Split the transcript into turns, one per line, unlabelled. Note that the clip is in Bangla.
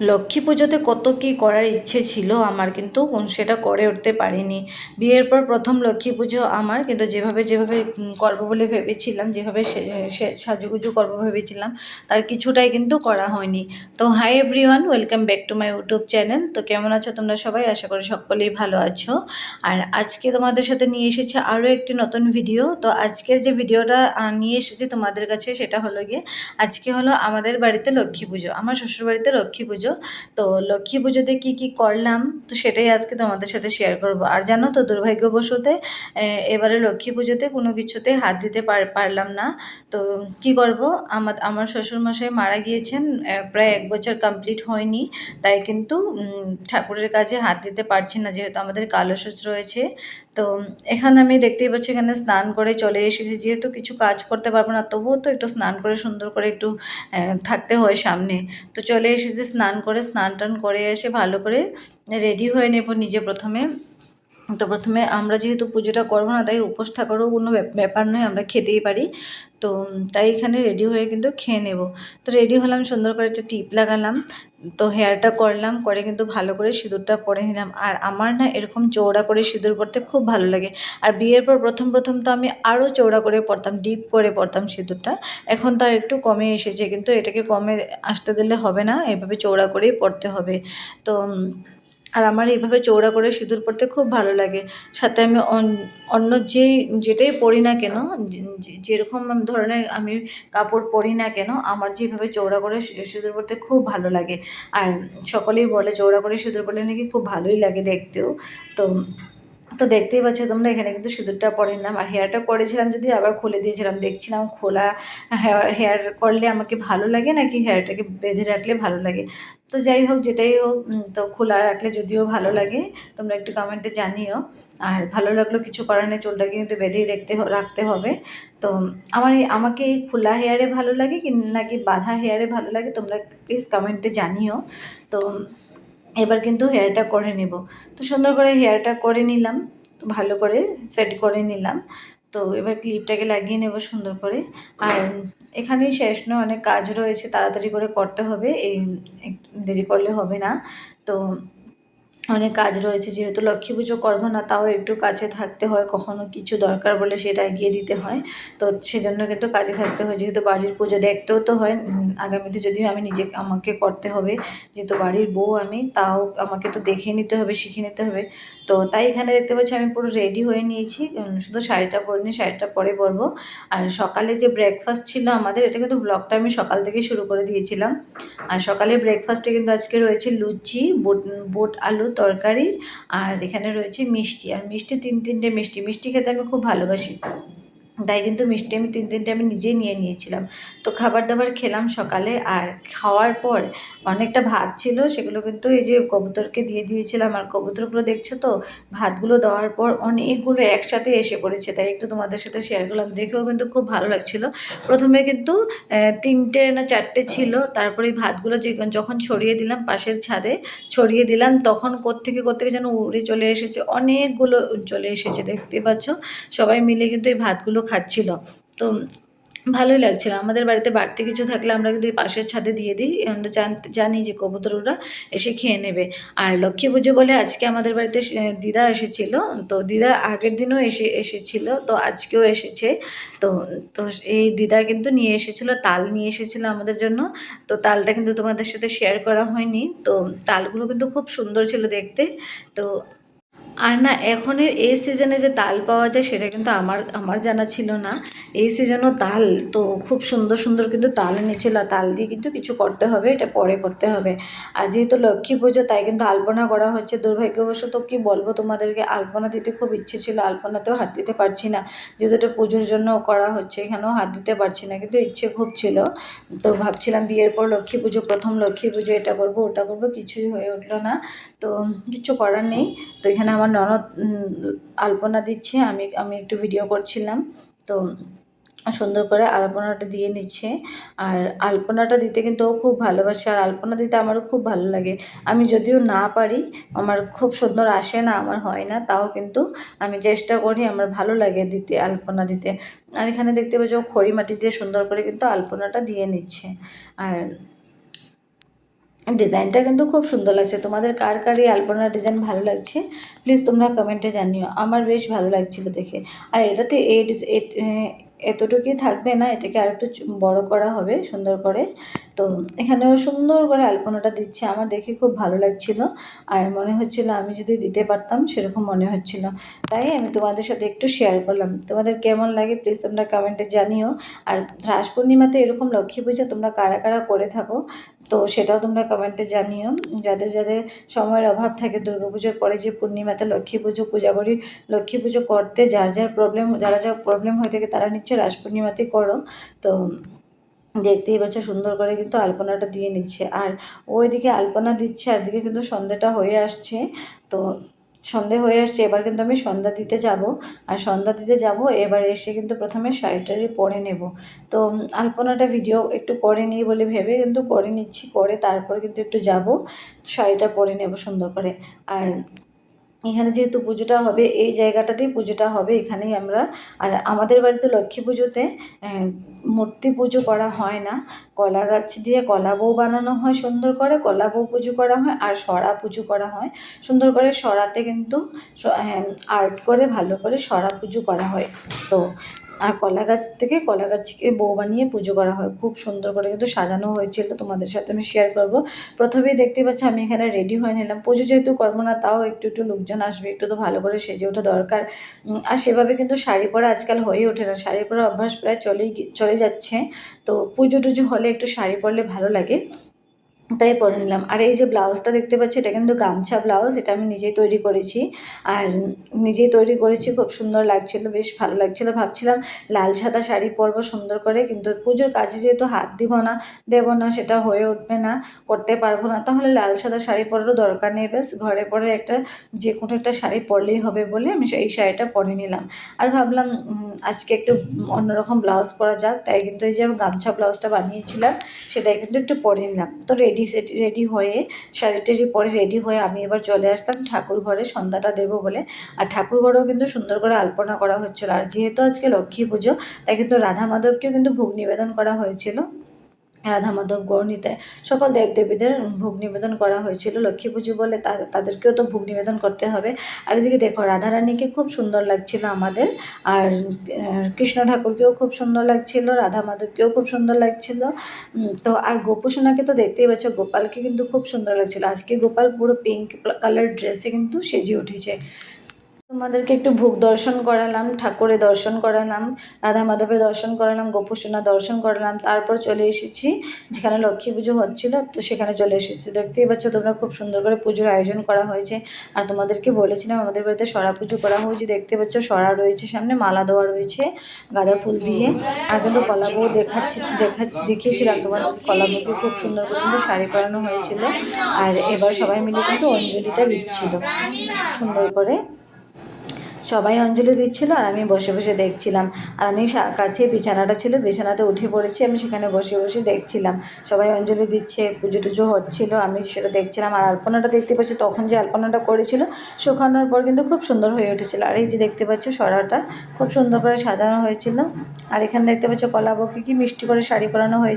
লক্ষ্মী পুজোতে কত কী করার ইচ্ছে ছিল আমার কিন্তু কোন- সেটা করে উঠতে পারিনি। বিয়ের পর প্রথম লক্ষ্মী পুজো আমার, কিন্তু যেভাবে যেভাবে করব বলে ভেবেছিলাম, যেভাবে সাজুগুজু করব ভেবেছিলাম, তার কিছুটাই কিন্তু করা হয়নি। তো hi everyone welcome back to my YouTube channel তো কেমন আছো তোমরা সবাই? আশা করি সকলেই ভালো আছো। আর আজকে তোমাদের সাথে নিয়ে এসেছি আরও একটি নতুন ভিডিও তো আজকের যে ভিডিওটা নিয়ে এসেছি তোমাদের কাছে, সেটা হলো গিয়ে, আজকে হলো আমাদের বাড়িতে লক্ষ্মী পুজো। আমার শ্বশুর বাড়িতে লক্ষ্মী পুজো। তো লক্ষ্মী পুজোতে কী কী করলাম, তো সেটাই আজকে তোমাদের সাথে শেয়ার করব। আর জানো তো, দুর্ভাগ্যবশতে এবারে লক্ষ্মী পুজোতে কোনো কিছুতে হাত দিতে পারলাম না। তো কি করব, আমার আমার শ্বশুরমশাই মারা গিয়েছেন প্রায় এক বছর কমপ্লিট হয়নি। তাই কিন্তু ঠাকুরের কাছে হাত দিতে পারছি না, যেহেতু আমাদের কালসূচ রয়েছে। তো এখানে আমি দেখতেই পাচ্ছি, এখানে স্নান করে চলে এসেছি। যেহেতু কিছু কাজ করতে পারব না, তবুও তো একটু স্নান করে সুন্দর করে একটু থাকতে হয় সামনে। তো চলে এসেছি স্নান করে স্নান টান করে এসে ভালো করে রেডি হয়ে নেব নিজে প্রথমে। তো প্রথমে আমরা যেহেতু পুজোটা করব না, তাই উপোস থাকারও কোনো ব্যাপ- ব্যাপার নয়, আমরা খেতেই পারি। তো, তাই এখানে রেডি হয়ে কিন্তু খেয়ে নেব। তো রেডি হলাম, সুন্দর করে একটা টিপ লাগালাম। তো হেয়ারটা করলাম, করে কিন্তু ভালো করে সিঁদুরটা পরে নিলাম। আর আমার না এরকম চৌড়া করে সিঁদুর পরতে খুব ভালো লাগে। আর বিয়ের পর প্রথম প্রথম তো আমি আরও চৌড়া করে পরতাম ডিপ করে পরতাম সিঁদুরটা। এখন তা একটু কমে এসেছে, কিন্তু এটাকে কমে আসতে দিলে হবে না, এভাবে চৌড়া করেই পরতে হবে। তো আর আমার এইভাবে চৌড়া করে সিঁদুর পরতে খুব ভালো লাগে। সাথে আমি অন- অন্য যে যেটাই পরি না কেন যেরকম ধরনের আমি কাপড় পরি না কেন, আমার যেভাবে চৌড়া করে সিঁদুর পরতে খুব ভালো লাগে। আর সকলেই বলে চৌড়া করে সিঁদুর পরলে নাকি খুব ভালোই লাগে দেখতেও। তো তো দেখতেই পাচ্ছ তোমরা, এখানে কিন্তু সিঁদুরটা পরে নিলাম। আর হেয়ারটা করেছিলাম যদি আবার খুলে দিয়েছিলাম, দেখছিলাম খোলা হেয়ার হেয়ার করলে আমাকে ভালো লাগে নাকি হেয়ারটাকে বেঁধে রাখলে ভালো লাগে? তো যাই হোক, যেটাই হোক তো খোলা রাখলে যদিও ভালো লাগে, তোমরা একটু কমেন্টে জানিও। আর ভালো লাগল কিছু করার নেই, চুলটাকে কিন্তু বেঁধেই রাখতে রাখতে হবে। তো আমার আমাকে খোলা হেয়ারে ভালো লাগে কি নাকি বাঁধা হেয়ারে ভালো লাগে, তোমরা প্লিজ কমেন্টে জানিও। তো এবার কিন্তু হেয়ারটা করে নেব। তো সুন্দর করে হেয়ারটা করে নিলাম, ভালো করে সেট করে নিলাম। তো এবার ক্লিপটাকে লাগিয়ে নেব সুন্দর করে। আর এখানেই শেষ নয় অনেক কাজ রয়েছে, তাড়াতাড়ি করে করতে হবে, এই দেরি করলে হবে না। তো অনেক কাজ রয়েছে, যেহেতু লক্ষ্মী পুজো করব না, তাও একটু কাছে থাকতে হয়, কখনো কিছু দরকার বলে সেটা এগিয়ে দিতে হয়। তো সেজন্য কিন্তু কাজে থাকতে হয়, যেহেতু বাড়ির পুজো দেখতেও তো হয় আগামীতে যদিও আমি নিজে, আমাকে করতে হবে, যেহেতু বাড়ির বউ আমি, তাও আমাকে তো দেখে নিতে হবে, শিখে নিতে হবে। তো তাই এখানে দেখতে পাচ্ছি আমি পুরো রেডি হয়ে নিয়েছি শুধু শাড়িটা পরিনি শাড়িটা পরে পরবো। আর সকালে যে ব্রেকফাস্ট ছিল আমাদের, এটা কিন্তু ব্লগটা আমি সকাল থেকে শুরু করে দিয়েছিলাম। আর সকালে ব্রেকফাস্টে কিন্তু আজকে রয়েছে লুচি, বুট বুট আলু তরকারি আর এখানে রয়েছে মিষ্টি। আর মিষ্টি তিন তিনটে মিষ্টি। মিষ্টি খেতে আমি খুব ভালোবাসি। তাই কিন্তু মিষ্টি আমি তিন তিনটে আমি নিজেই নিয়ে নিয়েছিলাম। তো খাবার দাবার খেলাম সকালে আর খাওয়ার পর অনেকটা ভাত ছিল, সেগুলো কিন্তু এই যে কবুতরকে দিয়ে দিয়েছিলাম আর কবুতরগুলো দেখছ তো? ভাতগুলো দেওয়ার পর অনেকগুলো একসাথে এসে পড়েছে, তাই একটু তোমাদের সাথে শেয়ার করলাম। দেখেও কিন্তু খুব ভালো লাগছিল। প্রথমে কিন্তু তিনটে না চারটে ছিল, তারপরে এই ভাতগুলো যে যখন ছড়িয়ে দিলাম পাশের ছাদে, ছড়িয়ে দিলাম, তখন কোত্থেকে কোত্থেকে যেন উড়ে চলে এসেছে, অনেকগুলো চলে এসেছে, দেখতে পাচ্ছ? সবাই মিলে কিন্তু এই ভাতগুলো খাচ্ছিল। তো ভালোই লাগছিল। আমাদের বাড়িতে বাড়তি কিছু থাকলে আমরা কিন্তু পাশের ছাদে দিয়ে দিই। আমরা জান- যে কবুতররা এসে খেয়ে নেবে। আর লক্ষ্মী পুজো বলে আজকে আমাদের বাড়িতে দিদা এসেছিল। তো দিদা আগের দিনও এসে, এসেছিল। তো আজকেও এসেছে। তো তো এই দিদা কিন্তু নিয়ে এসেছিল। তাল নিয়ে এসেছিল আমাদের জন্য। তো তালটা কিন্তু তোমাদের সাথে শেয়ার করা হয়নি। তো তালগুলো কিন্তু খুব সুন্দর ছিল দেখতে। তো আর না, এখনের এই সিজনে যে তাল পাওয়া যায়, সেটা কিন্তু আমার আমার জানা ছিল না। এই সিজনও তাল, তো খুব সুন্দর সুন্দর কিন্তু তাল এনেছিল। তাল দিয়ে কিন্তু কিছু করতে হবে, এটা পরে করতে হবে। আর যেহেতু লক্ষ্মী পুজো, তাই কিন্তু আলপনা করা হচ্ছে। দুর্ভাগ্যবশত কি বলব, তোমাদেরকে আলপনা দিতে খুব ইচ্ছে ছিল। আলপনাতেও হাত দিতে পারছি না। যেহেতু এটা পুজোর জন্য করা হচ্ছে, এখানেও হাত দিতে পারছি না, কিন্তু ইচ্ছে খুব ছিল। তো ভাবছিলাম বিয়ের পর লক্ষ্মী পুজো, প্রথম লক্ষ্মী পুজো এটা করব, ওটা করব, কিছুই হয়ে উঠল না। তো কিছু করার নেই। তো এখানে আমার ননদ আলপনা দিচ্ছে, আমি আমি একটু ভিডিও করছিলাম, তো সুন্দর করে আলপনাটা দিয়ে নিচ্ছে। আর আলপনাটা দিতে কিন্তু ও খুব ভালোবাসে, আর আলপনা দিতে আমারও খুব ভালো লাগে। আমি যদিও না পারি, আমার খুব সুন্দর আসে না, আমার হয় না, তাও কিন্তু আমি চেষ্টা করি আমার ভালো লাগে দিতে, আলপনা দিতে। আর এখানে দেখতে পাচ্ছি, ও খড়ি মাটি দিয়ে সুন্দর করে কিন্তু আলপনাটা দিয়ে নিচ্ছে। আর ডিজাইনটা কিন্তু খুব সুন্দর লাগছে। তোমাদের কার কার এই আলপনার ডিজাইন ভালো লাগছে প্লিজ তোমরা কমেন্টে জানিও। আমার বেশ ভালো লাগছিল দেখে। আর এটাতে এই এতটুকুই থাকবে না, এটাকে আর একটু বড় করা হবে, সুন্দর করে। তো এখানেও সুন্দর করে আলপনাটা দিচ্ছে। আমার দেখে খুব ভালো লাগছিল। আর মনে হচ্ছিল আমি যদি দিতে পারতাম, সেরকম মনে হচ্ছিল। তাই আমি তোমাদের সাথে একটু শেয়ার করলাম। তোমাদের কেমন লাগে প্লিজ তোমরা কমেন্টে জানিও। আর রাস পূর্ণিমাতে এরকম লক্ষ্মী পূজা তোমরা কারা কারা করে থাকো তো সেটাও তোমরা কমেন্টে জানিও। যাদের যাদের সময়ের অভাব থাকে দুর্গাপুজোর পরে যে পূর্ণিমাতে লক্ষ্মী পুজো, পূজা করি, লক্ষ্মী পুজো করতে যার যার প্রবলেম যারা যা প্রবলেম হয়ে থাকে তারা নিচ্ছে রাস পূর্ণিমাতেই করো। তো দেখতেই এবছর সুন্দর করে কিন্তু আলপনাটা দিয়ে নিচ্ছে। আর ওইদিকে আলপনা দিচ্ছে, আর দিকে কিন্তু সন্ধ্যেটা হয়ে আসছে। তো সন্ধে হয়ে আসছে, এবার কিন্তু আমি সন্ধ্যা দিতে যাব। আর সন্ধ্যা দিতে যাব, এবার এসে কিন্তু প্রথমে শাড়িটারি পরে নেব। তো আলপনাটা ভিডিও একটু করে নিই বলে ভেবে কিন্তু করে নিচ্ছি, করে তারপর কিন্তু একটু যাব, শাড়িটা পরে নেব সুন্দর করে। আর এখানে যেহেতু পুজোটা হবে, এই জায়গাটাতেই পুজোটা হবে, এখানেই আমরা, আর আমাদের বাড়িতে লক্ষ্মী পুজোতে মূর্তি পুজো করা হয় না। কলা গাছ দিয়ে কলা বউ বানানো হয় সুন্দর করে, কলা বউ পুজো করা হয়, আর সরা পুজো করা হয়। সুন্দর করে সরাতে কিন্তু আর্ট করে, ভালো করে সরা পুজো করা হয়। তো আর কলা গাছ থেকে কলা গাছকে বউ বানিয়ে পুজো করা হয়। খুব সুন্দর করে কিন্তু সাজানো হয়েছিল, তোমাদের সাথে আমি শেয়ার করব। প্রথমেই দেখতে পাচ্ছ আমি এখানে রেডি হয়ে নিলাম। পুজো যেহেতু করব না, তাও একটু একটু লোকজন আসবে, একটু তো ভালো করে সেজে ওঠা দরকার। আর সেভাবে কিন্তু শাড়ি পরা আজকাল হয়ে ওঠে না। শাড়ি পরা অভ্যাস প্রায় চলেই চলে যাচ্ছে। তো পুজো টুজো হলে একটু শাড়ি পরলে ভালো লাগে। তাই পরে নিলাম। আর এই যে ব্লাউজটা দেখতে পাচ্ছি, এটা কিন্তু গামছা ব্লাউজ, এটা আমি নিজেই তৈরি করেছি। আর নিজেই তৈরি করেছি, খুব সুন্দর লাগছিল, বেশ ভালো লাগছিল। ভাবছিলাম লাল সাদা শাড়ি পরবো সুন্দর করে, কিন্তু পুজোর কাজে যেহেতু হাত দিব না, দেব না, সেটা হয়ে উঠবে না, করতে পারব না, তাহলে লাল সাদা শাড়ি পরারও দরকার নেই। বেশ ঘরে পরে একটা যে কোনো একটা শাড়ি পরলেই হবে বলে আমি এই শাড়িটা পরে নিলাম। আর ভাবলাম আজকে একটু অন্যরকম ব্লাউজ পরা যাক, তাই কিন্তু এই যে আমি গামছা ব্লাউজটা বানিয়েছিলাম, সেটাই কিন্তু একটু পরে নিলাম। তো রেডি সেট, রেডি হয়ে শাড়ি টাড়ি পরে রেডি হয়ে আমি এবার চলে আসলাম ঠাকুর ঘরে, সন্ধ্যাটা দেবো বলে। আর ঠাকুর ঘরেও কিন্তু সুন্দর করে আলপনা করা হচ্ছিল। আর যেহেতু আজকে লক্ষ্মী পুজো, তাই কিন্তু রাধা মাধবকেও কিন্তু ভোগ নিবেদন করা হয়েছিল। রাধা মাধব গৌরনীতে সকল দেবদেবীদের ভোগ নিবেদন করা হয়েছিল। লক্ষ্মী পুজো বলে তাদেরকেও তো ভোগ নিবেদন করতে হবে। আর এদিকে দেখো, রাধারানীকে খুব সুন্দর লাগছিল আমাদের। আর কৃষ্ণ ঠাকুরকেও খুব সুন্দর লাগছিল, রাধা মাধবকেও খুব সুন্দর লাগছিল। তো আর গোপুসোনাকে তো দেখতেই পাচ্ছ, গোপালকে কিন্তু খুব সুন্দর লাগছিল। আজকে গোপাল পুরো পিঙ্ক কালার ড্রেসে কিন্তু সেজে উঠেছে। তোমাদেরকে একটু ভোগ দর্শন করালাম, ঠাকুরের দর্শন করালাম রাধা মাধবের দর্শন করালাম, গোপুসোনা দর্শন করালাম, তারপর চলে এসেছি যেখানে লক্ষ্মী পুজো হচ্ছিল, তো সেখানে চলে এসেছি। দেখতেই পাচ্ছ তোমরা খুব সুন্দর করে পুজোর আয়োজন করা হয়েছে। আর তোমাদেরকে বলেছিলাম, আমাদের বাড়িতে সরা পুজো করা হয়েছে দেখতে পাচ্ছ সরা রয়েছে সামনে, মালা দেওয়া রয়েছে গাঁদা ফুল দিয়ে। আর কিন্তু কলাবউ দেখাচ্ছি, দেখা, দেখিয়েছিলাম তোমাদের কলাবউকে খুব সুন্দর করে কিন্তু শাড়ি পরানো হয়েছিল। আর এবার সবাই মিলে কিন্তু অঞ্জলিটা দিচ্ছিল, সুন্দর করে। সবাই অঞ্জলি দিচ্ছিল আর আমি বসে বসে দেখছিলাম। আর আমি কাছে বিছানাটা ছিল, বিছানাতে উঠে পড়েছি, আমি সেখানে বসে বসে দেখছিলাম। সবাই অঞ্জলি দিচ্ছে, পুজো টুজো হচ্ছিল, আমি সেটা দেখছিলাম। আর আলপনাটা দেখতে পাচ্ছি, তখন যে আলপনাটা করেছিল, শুকানোর পর কিন্তু খুব সুন্দর হয়ে উঠেছিল। আর এই যে দেখতে পাচ্ছ সরাটা, খুব সুন্দর করে সাজানো হয়েছিল। আর এখানে দেখতে পাচ্ছ কলাবকে কি মিষ্টি করে শাড়ি পরানো হয়েছে।